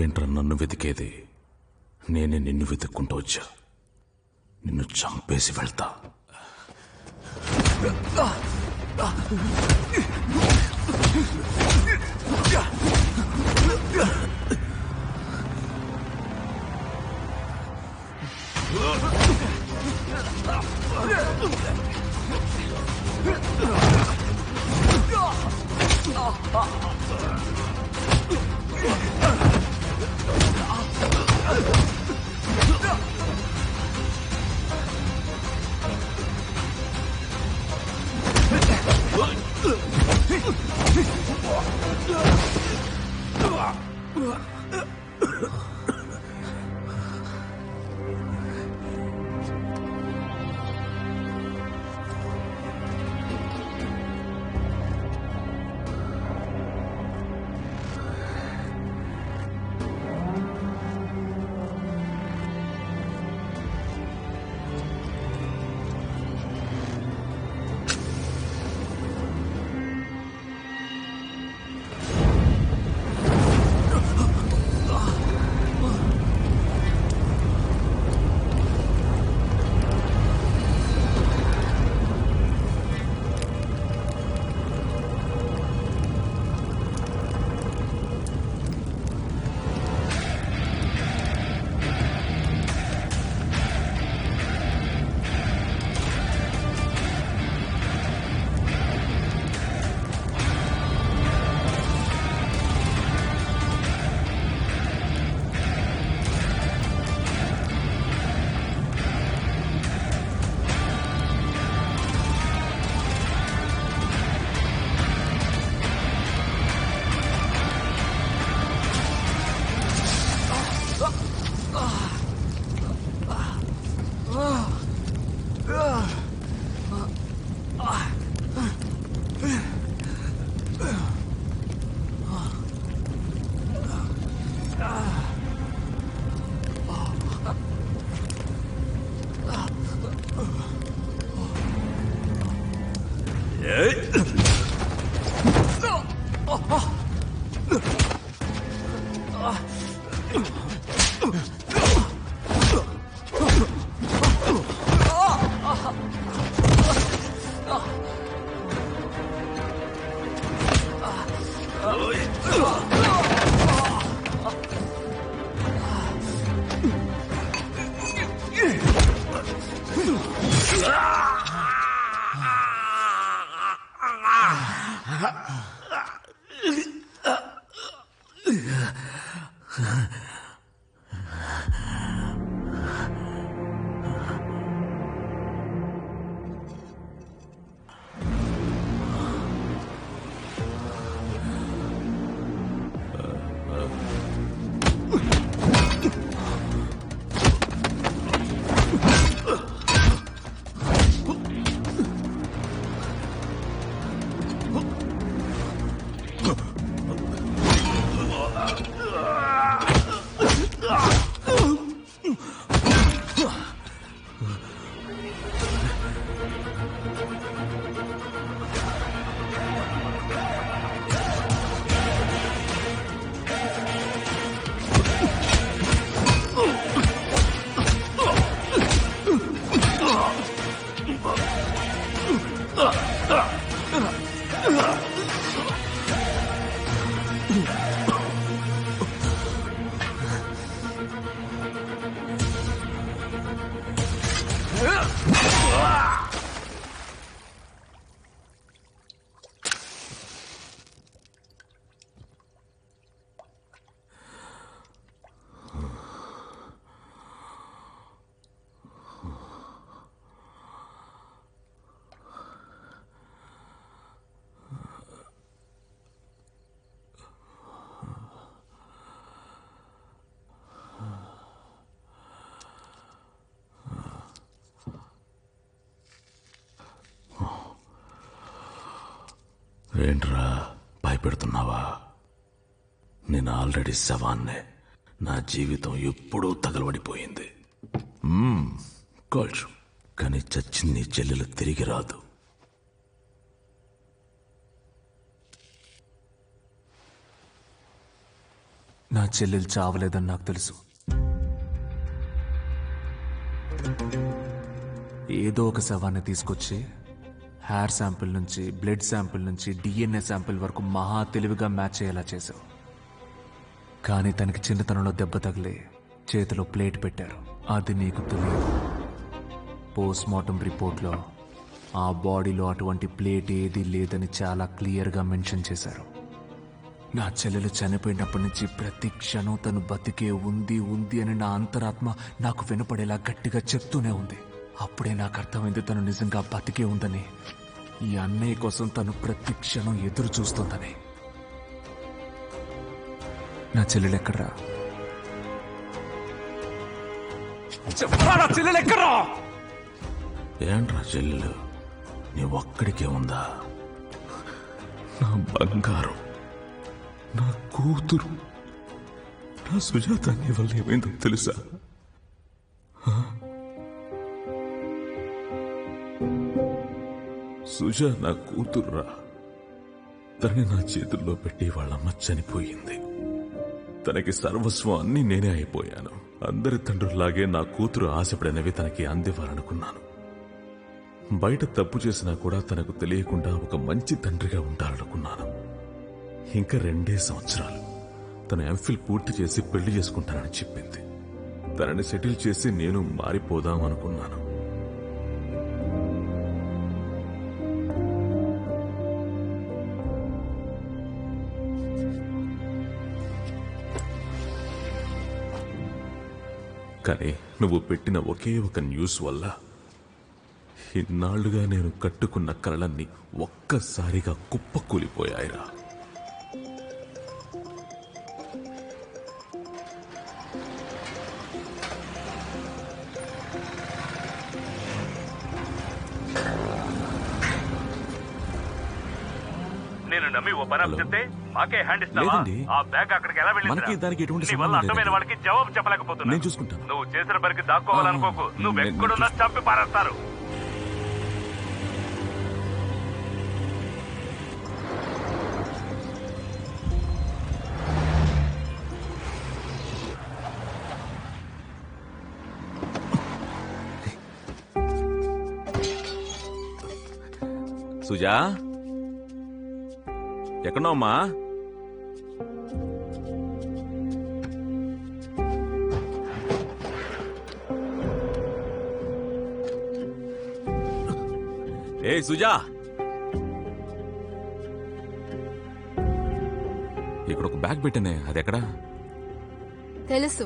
నువ్వేంట్రా నన్ను వెతికేది? నేనే నిన్ను వెతుక్కుంటూ వచ్చా. నిన్ను చంపేసి వెళ్తా. 哎！啊！哦哦。了。啊 ఏంట్రా భయపెడుతున్నావా? నేను ఆల్రెడీ శవాన్నే నా జీవితం ఎప్పుడూ తగలబడిపోయింది. మ్మ్, కాల్చు. కానీ చచ్చింది చెల్లెలు తిరిగి రాదు. నా చెల్లెలు చావలేదని నాకు తెలుసు. ఏదో ఒక శవాన్ని తీసుకొచ్చి హెయిర్ శాంపిల్ నుంచి బ్లడ్ శాంపిల్ నుంచి డిఎన్ఏ శాంపిల్ వరకు మహా తెలివిగా మ్యాచ్ అయ్యేలా చేశావు. కానీ తనకి చిన్నతనంలో దెబ్బ తగిలి చేతిలో ప్లేట్ పెట్టారు. అది నీకు తెలియదు. పోస్ట్ మార్టం రిపోర్ట్లో ఆ బాడీలో అటువంటి ప్లేట్ ఏది లేదని చాలా క్లియర్గా మెన్షన్ చేశారు. నా చెల్లెలు చనిపోయినప్పటి నుంచి ప్రతి క్షణం తను బతికే ఉంది ఉంది అని నా అంతరాత్మ నాకు వినపడేలా గట్టిగా చెప్తూనే ఉంది. అప్పుడే నాకు అర్థమైంది తను నిజంగా బతికే ఉందని. ఈ అన్నయ్య కోసం తను ప్రతి క్షణం ఎదురు చూస్తుందని. నా చెల్లెలు ఎక్కడ్రా? చెప్పరా ఏంట్రా చెల్లెలు? నీ ఒక్కడికే ఉందా? నా బంగారం నా కూతురు నా సుజాత నీ వల్ల ఏమైందో తెలుసా? సుజా నా కూతురురా. తనని నా చేతుల్లో పెట్టి వాళ్ళమ్మ చనిపోయింది. తనకి సర్వస్వం అన్ని నేనే అయిపోయాను. అందరి తండ్రుల్లాగే నా కూతురు ఆశపడినవి తనకి అందివ్వాలనుకున్నాను. బయట తప్పు చేసినా కూడా తనకు తెలియకుండా ఒక మంచి తండ్రిగా ఉండాలనుకున్నాను. ఇంకా రెండే సంవత్సరాలు. తన ఎంఫిల్ పూర్తి చేసి పెళ్ళి చేసుకుంటానని చెప్పింది. తనని సెటిల్ చేసి నేను మారిపోదాం అనుకున్నాను. కానీ నువ్వు పెట్టిన ఒకే ఒక న్యూస్ వల్ల ఇన్నాళ్ళుగా నేను కట్టుకున్న కలలన్నీ ఒక్కసారిగా కుప్పకూలిపోయాయిరా. పని మాకే హ్యాండ్ ఇస్తావా? లేదండి. ఆ బ్యాగ్ అక్కడికి ఎలా వెళ్ళింది మనకి దానికి ఎటువంటి నీ వల్ల సంబంధం అర్థమైన లేదండి. వాళ్ళకి జవాబు చెప్పలేకపోతున్నా. నేను చూసుకుంటాను. నువ్వు చేసిన పనికి దాక్కోవాలనుకోకు ఆ, నువ్వు నేను- ఎక్కడున్నా నేను చంపి పారేస్తారు. సుజా? ఎక్కడమ్మా ఏ సుజా! ఇక్కడ ఒక బ్యాగ్ పెట్టానే అది ఎక్కడా? తెలుసు.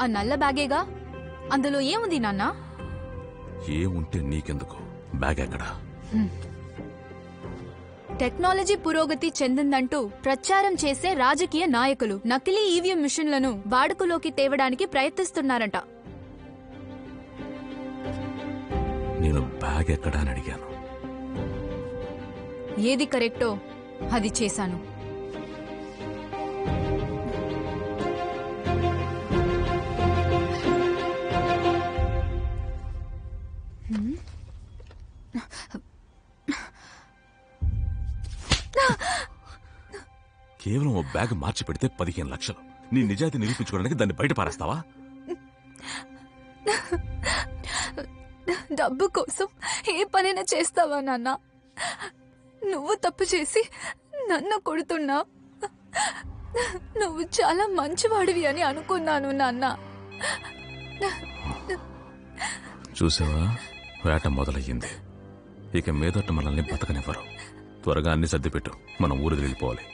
ఆ నల్ల బ్యాగేగా? అందులో ఏముంది నాన్న? ఏముంటే నీకెందుకు? బ్యాగ్ ఎక్కడా? టెక్నాలజీ పురోగతి చెందిందంటూ ప్రచారం చేసే రాజకీయ నాయకులు నకిలీ ఈవీఎం మిషన్లను వాడుకలోకి తేవడానికి ప్రయత్నిస్తున్నారంట. నేను బ్యాగ్ ఎక్కడా అని అడిగాను. ఏది కరెక్టో అది చేశాను. కేవలం ఓ బ్యాగ్ మార్చి పెడితే పదిహేను లక్షలు. నీ నిజాయితీ నిరూపించుకోవడానికి దాన్ని బయట పారేస్తావా? డబ్బు కోసం ఏ పనైనా చేస్తావా నాన్న? నువ్వు తప్పు చేసి నన్ను కొడుతున్నా. నువ్వు చాలా మంచివాడివి అని అనుకున్నాను నాన్న. చూసావా? వేట మొదలయ్యింది. ఇక మీదట మనల్ని బతకనివ్వరు. త్వరగా అన్ని సర్దిపెట్టు. మనం ఊరికి వెళ్ళిపోవాలి